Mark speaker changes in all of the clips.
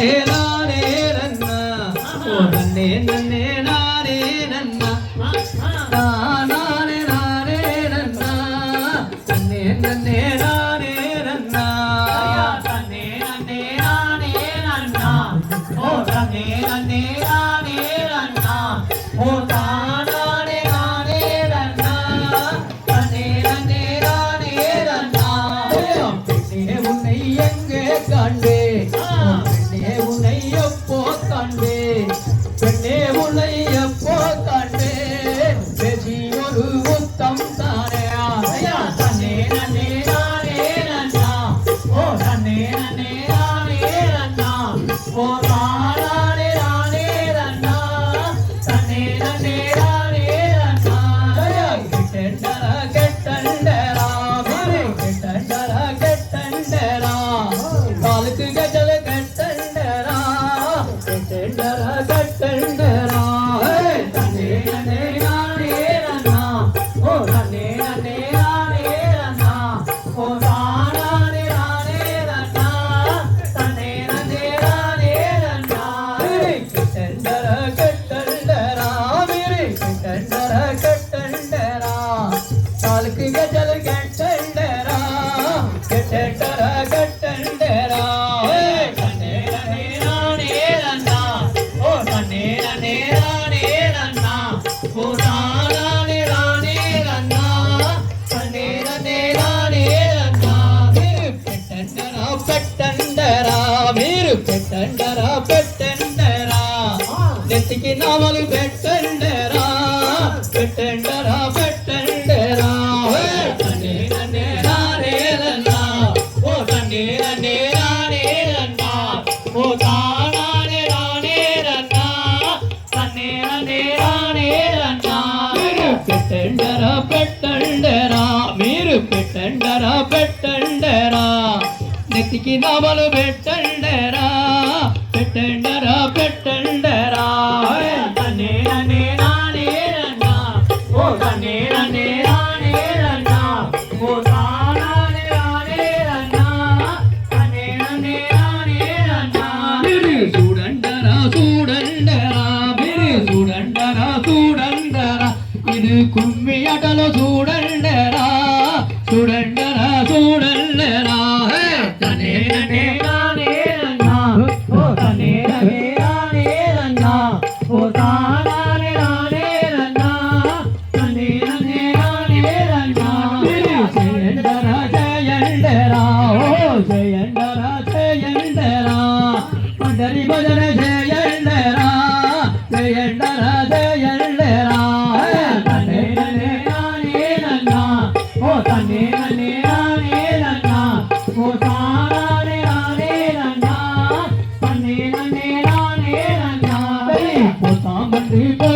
Speaker 1: నానే నన్న ఓ నన్నే నన్నే నానే నన్న నానే నానే నన్న నన్నే నన్నే నానే నన్న
Speaker 2: నన్నే నన్నే నానే నన్న ఓ నన్నే నన్నే నానే నన్న ఓ
Speaker 1: கண்டே కావాలి పెట్టండేరా పెట్టండరా పెట్టండేరా ఓ తండ్రి
Speaker 2: తండ్రి ఓ తానే రానే రన్నా తన్నే నే రానే రన్నా
Speaker 1: పెట్టండరా పెట్టండరా మీరు పెట్టండరా పెట్టండరా నెత్తికి నవలు పెట్టండరా పెట్టండి
Speaker 2: money.
Speaker 1: Sri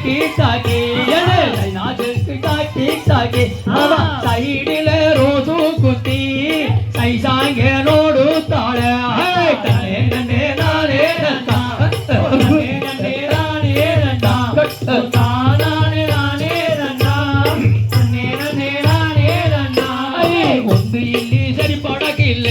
Speaker 1: காட்டி சாகி நாஜுக்கு காட்டி சாகி. அவ சைடில ரோசு குத்தி சை சாங்க நோடு தாழ. நன்னே நானே நந்தா
Speaker 2: நன்னே
Speaker 1: ஒன்று ಇಲ್ಲಿ ಸರಿಪಡಕ್ಕಿಲ್ಲ